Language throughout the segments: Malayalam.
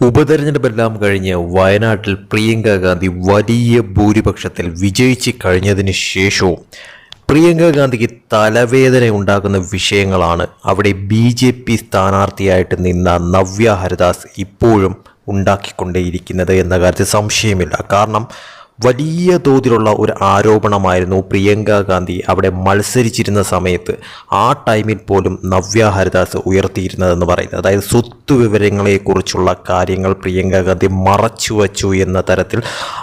ഉപതെരഞ്ഞെടുപ്പെല്ലാം കഴിഞ്ഞ് വയനാട്ടിൽ പ്രിയങ്ക ഗാന്ധി വലിയ ഭൂരിപക്ഷത്തിൽ വിജയിച്ച് കഴിഞ്ഞതിന് ശേഷവും പ്രിയങ്ക ഗാന്ധിക്ക് തലവേദന ഉണ്ടാക്കുന്ന വിഷയങ്ങളാണ് അവിടെ ബി ജെ പി സ്ഥാനാർത്ഥിയായിട്ട് നിന്ന നവ്യ ഹരിദാസ് ഇപ്പോഴും ഉണ്ടാക്കിക്കൊണ്ടേയിരിക്കുന്നത് എന്ന കാര്യത്തിൽ സംശയമില്ല. കാരണം വലിയ തോതിലുള്ള ഒരു ആരോപണമായിരുന്നു പ്രിയങ്ക ഗാന്ധി അവിടെ മത്സരിച്ചിരുന്ന സമയത്ത് ആ ടൈമിൽ പോലും നവ്യ ഹരിദാസ് ഉയർത്തിയിരുന്നതെന്ന് പറയുന്നത്. അതായത് സ്വത്ത് വിവരങ്ങളെക്കുറിച്ചുള്ള കാര്യങ്ങൾ പ്രിയങ്ക ഗാന്ധി മറച്ചു വച്ചു എന്ന തരത്തിൽ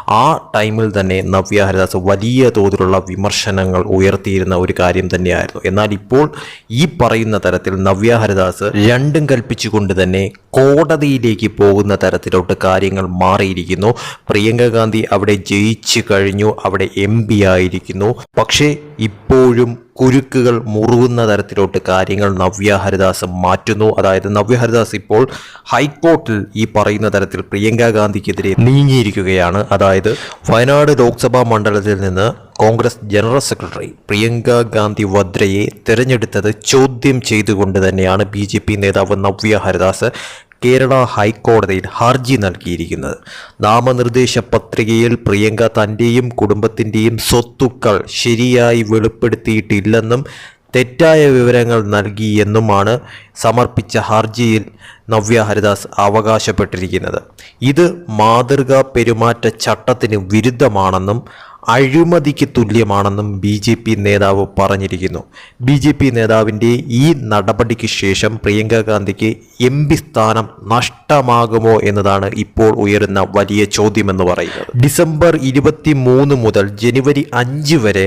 ആ ടൈമിൽ തന്നെ നവ്യ ഹരിദാസ് വലിയ തോതിലുള്ള വിമർശനങ്ങൾ ഉയർത്തിയിരുന്ന ഒരു കാര്യം തന്നെയായിരുന്നു. എന്നാൽ ഇപ്പോൾ ഈ പറയുന്ന തരത്തിൽ നവ്യ ഹരിദാസ് രണ്ടും കൽപ്പിച്ചുകൊണ്ട് തന്നെ കോടതിയിലേക്ക് പോകുന്ന തരത്തിലോട്ട് കാര്യങ്ങൾ മാറിയിരിക്കുന്നു. പ്രിയങ്ക ഗാന്ധി അവിടെ ജയിച്ചു കഴിഞ്ഞു. അവിടെ എം പി ആയിരിക്കുന്നു. പക്ഷേ ഇപ്പോഴും കുരുക്കുകൾ മുറുകുന്ന തരത്തിലോട്ട് കാര്യങ്ങൾ നവ്യ ഹരിദാസ് മാറ്റുന്നു. അതായത് നവ്യ ഹരിദാസ് ഇപ്പോൾ ഹൈക്കോർട്ടിൽ ഈ പറയുന്ന തരത്തിൽ പ്രിയങ്ക ഗാന്ധിക്കെതിരെ നീങ്ങിയിരിക്കുകയാണ്. അതായത് വയനാട് ലോക്സഭാ മണ്ഡലത്തിൽ നിന്ന് Congress general secretary Priyanka Gandhi വദ്രയെ തിരഞ്ഞെടുത്തത് ചോദ്യം ചെയ്തുകൊണ്ട് തന്നെയാണ് ബി നേതാവ് നവ്യ ഹരിദാസ്. കേരള ഹൈക്കോടതിയിൽ ഹർജി നൽകിയിരിക്കുന്നത്. നാമനിർദ്ദേശ പത്രികയിൽ പ്രിയങ്ക തന്റെയും കുടുംബത്തിന്റെയും സ്വത്തുക്കൾ ശരിയായി വെളിപ്പെടുത്തിയിട്ടില്ലെന്നും തെറ്റായ വിവരങ്ങൾ നൽകിയെന്നുമാണ് സമർപ്പിച്ച ഹർജിയിൽ നവ്യ ഹരിദാസ് അവകാശപ്പെട്ടിരിക്കുന്നത്. ഇത് മാതൃകാ പെരുമാറ്റ ചട്ടത്തിന് വിരുദ്ധമാണെന്നും അഴിമതിക്ക് തുല്യമാണെന്നും ബി ജെ പി നേതാവ് പറഞ്ഞിരിക്കുന്നു. ബി ജെ പി നേതാവിന്റെ ഈ നടപടിക്ക് ശേഷം പ്രിയങ്ക ഗാന്ധിക്ക് എം പി സ്ഥാനം നഷ്ടമാകുമോ എന്നതാണ് ഇപ്പോൾ ഉയരുന്ന വലിയ ചോദ്യമെന്ന് പറയുന്നത്. ഡിസംബർ ഇരുപത്തി മൂന്ന് മുതൽ ജനുവരി അഞ്ച് വരെ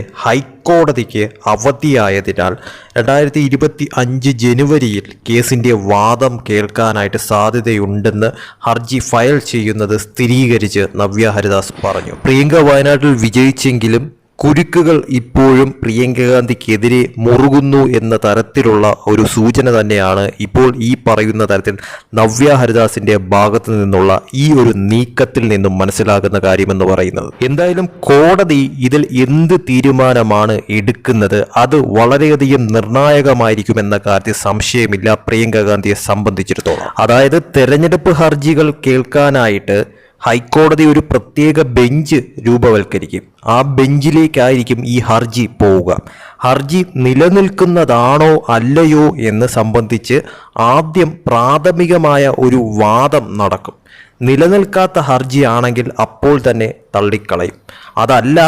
ഹൈക്കോടതിക്ക് അവധിയായതിനാൽ രണ്ടായിരത്തി ഇരുപത്തി അഞ്ച് ജനുവരിയിൽ കേസിന്റെ വാദം കേൾക്കാനായിട്ട് സാധ്യതയുണ്ടെന്ന് ഹർജി ഫയൽ ചെയ്യുന്നത് സ്ഥിരീകരിച്ച് നവ്യ ഹരിദാസ് പറഞ്ഞു. പ്രിയങ്ക വയനാട്ടിൽ വിജയിച്ചെങ്കിലും കുരുക്കുകൾ ഇപ്പോഴും പ്രിയങ്ക ഗാന്ധിക്കെതിരെ മുറുകുന്നു എന്ന തരത്തിലുള്ള ഒരു സൂചന തന്നെയാണ് ഇപ്പോൾ ഈ പറയുന്ന തരത്തിൽ നവ്യ ഹരിദാസിന്റെ ഭാഗത്തു നിന്നുള്ള ഈ ഒരു നീക്കത്തിൽ നിന്നും മനസ്സിലാകുന്ന കാര്യമെന്ന് പറയുന്നത്. എന്തായാലും കോടതി ഇതിൽ എന്ത് തീരുമാനമാണ് എടുക്കുന്നത് അത് വളരെയധികം നിർണായകമായിരിക്കുമെന്ന കാര്യത്തിൽ സംശയമില്ല പ്രിയങ്ക ഗാന്ധിയെ സംബന്ധിച്ചിടത്തോളം. അതായത് തെരഞ്ഞെടുപ്പ് ഹർജികൾ കേൾക്കാനായിട്ട് ഹൈക്കോടതി ഒരു പ്രത്യേക ബെഞ്ച് രൂപവൽക്കരിക്കും. ആ ബെഞ്ചിലേക്കായിരിക്കും ഈ ഹർജി പോവുക. ഹർജി നിലനിൽക്കുന്നതാണോ അല്ലയോ എന്ന് സംബന്ധിച്ച് ആദ്യം പ്രാഥമികമായ ഒരു വാദം നടക്കും. നിലനിൽക്കാത്ത ഹർജിയാണെങ്കിൽ അപ്പോൾ തന്നെ തള്ളിക്കളയും. അതല്ല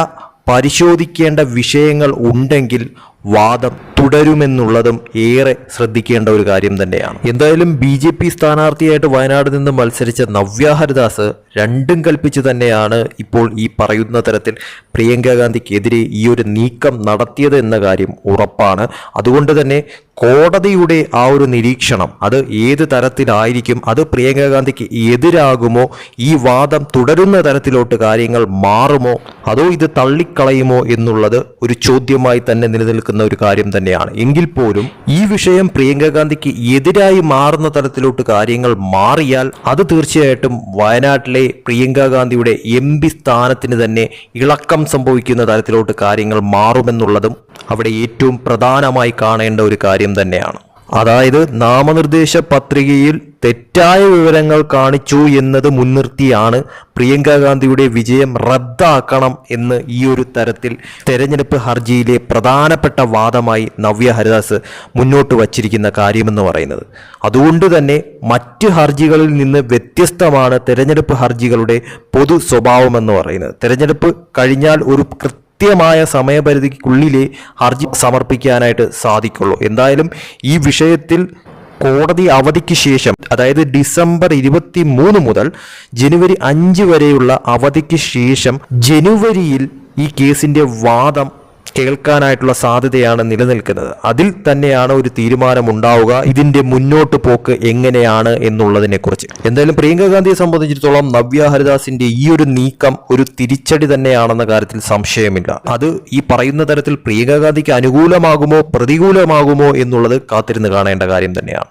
പരിശോധിക്കേണ്ട വിഷയങ്ങൾ ഉണ്ടെങ്കിൽ വാദം തുടരുമെന്നുള്ളതും ഏറെ ശ്രദ്ധിക്കേണ്ട ഒരു കാര്യം തന്നെയാണ്. എന്തായാലും ബി ജെ പി സ്ഥാനാർത്ഥിയായിട്ട് വയനാട് നിന്ന് മത്സരിച്ച നവ്യ ഹരിദാസ് രണ്ടും കൽപ്പിച്ച് തന്നെയാണ് ഇപ്പോൾ ഈ പറയുന്ന തരത്തിൽ പ്രിയങ്ക ഗാന്ധിക്കെതിരെ ഈ ഒരു നീക്കം നടത്തിയത് എന്ന കാര്യം ഉറപ്പാണ്. അതുകൊണ്ട് തന്നെ കോടതിയുടെ ആ ഒരു നിരീക്ഷണം അത് ഏത് തരത്തിലായിരിക്കും അത് പ്രിയങ്ക ഗാന്ധിക്ക് എതിരാകുമോ ഈ വാദം തുടരുന്ന തരത്തിലോട്ട് കാര്യങ്ങൾ മാറുമോ അതോ ഇത് തള്ളിക്കളയുമോ എന്നുള്ളത് ഒരു ചോദ്യമായി തന്നെ നിലനിൽക്കുന്ന ഒരു കാര്യം തന്നെയാണ്. എങ്കിൽ പോലും ഈ വിഷയം പ്രിയങ്ക ഗാന്ധിക്ക് എതിരായി മാറുന്ന തരത്തിലോട്ട് കാര്യങ്ങൾ മാറിയാൽ അത് തീർച്ചയായിട്ടും വയനാട്ടിലെ പ്രിയങ്ക ഗാന്ധിയുടെ എം പി സ്ഥാനത്തിന് തന്നെ ഇളക്കം സംഭവിക്കുന്ന തരത്തിലോട്ട് കാര്യങ്ങൾ മാറുമെന്നുള്ളതും അവിടെ ഏറ്റവും പ്രധാനമായി കാണേണ്ട ഒരു കാര്യം തന്നെയാണ്. അതായത് നാമനിർദ്ദേശ പത്രികയിൽ തെറ്റായ വിവരങ്ങൾ കാണിച്ചു എന്നത് മുൻനിർത്തിയാണ് പ്രിയങ്ക ഗാന്ധിയുടെ വിജയം റദ്ദാക്കണം എന്ന് ഈ ഒരു തരത്തിൽ തെരഞ്ഞെടുപ്പ് ഹർജിയിലെ പ്രധാനപ്പെട്ട വാദമായി നവ്യ ഹരിദാസ് മുന്നോട്ട് വച്ചിരിക്കുന്ന കാര്യമെന്ന് പറയുന്നത്. അതുകൊണ്ട് തന്നെ മറ്റ് ഹർജികളിൽ നിന്ന് വ്യത്യസ്തമാണ് തെരഞ്ഞെടുപ്പ് ഹർജികളുടെ പൊതു സ്വഭാവമെന്ന് പറയുന്നത്. തെരഞ്ഞെടുപ്പ് കഴിഞ്ഞാൽ ഒരു കൃത്യമായ സമയപരിധിക്കുള്ളിലേ ഹർജി സമർപ്പിക്കാനായിട്ട് സാധിക്കുള്ളൂ. എന്തായാലും ഈ വിഷയത്തിൽ കോടതി അവധിക്ക് ശേഷം അതായത് ഡിസംബർ ഇരുപത്തി മൂന്ന് മുതൽ ജനുവരി അഞ്ച് വരെയുള്ള അവധിക്ക് ശേഷം ജനുവരിയിൽ ഈ കേസിന്റെ വാദം കേൾക്കാനായിട്ടുള്ള സാധ്യതയാണ് നിലനിൽക്കുന്നത്. അതിൽ തന്നെയാണ് ഒരു തീരുമാനം ഉണ്ടാവുക ഇതിന്റെ മുന്നോട്ട് പോക്ക് എങ്ങനെയാണ് എന്നുള്ളതിനെ കുറിച്ച് എന്തായാലും പ്രിയങ്ക ഗാന്ധിയെ സംബന്ധിച്ചിടത്തോളം നവ്യ ഹരിദാസിന്റെ ഈ ഒരു നീക്കം ഒരു തിരിച്ചടി തന്നെയാണെന്ന കാര്യത്തിൽ സംശയമില്ല. അത് ഈ പറയുന്ന തരത്തിൽ പ്രിയങ്ക ഗാന്ധിക്ക് അനുകൂലമാകുമോ പ്രതികൂലമാകുമോ എന്നുള്ളത് കാത്തിരുന്ന് കാണേണ്ട കാര്യം തന്നെയാണ്.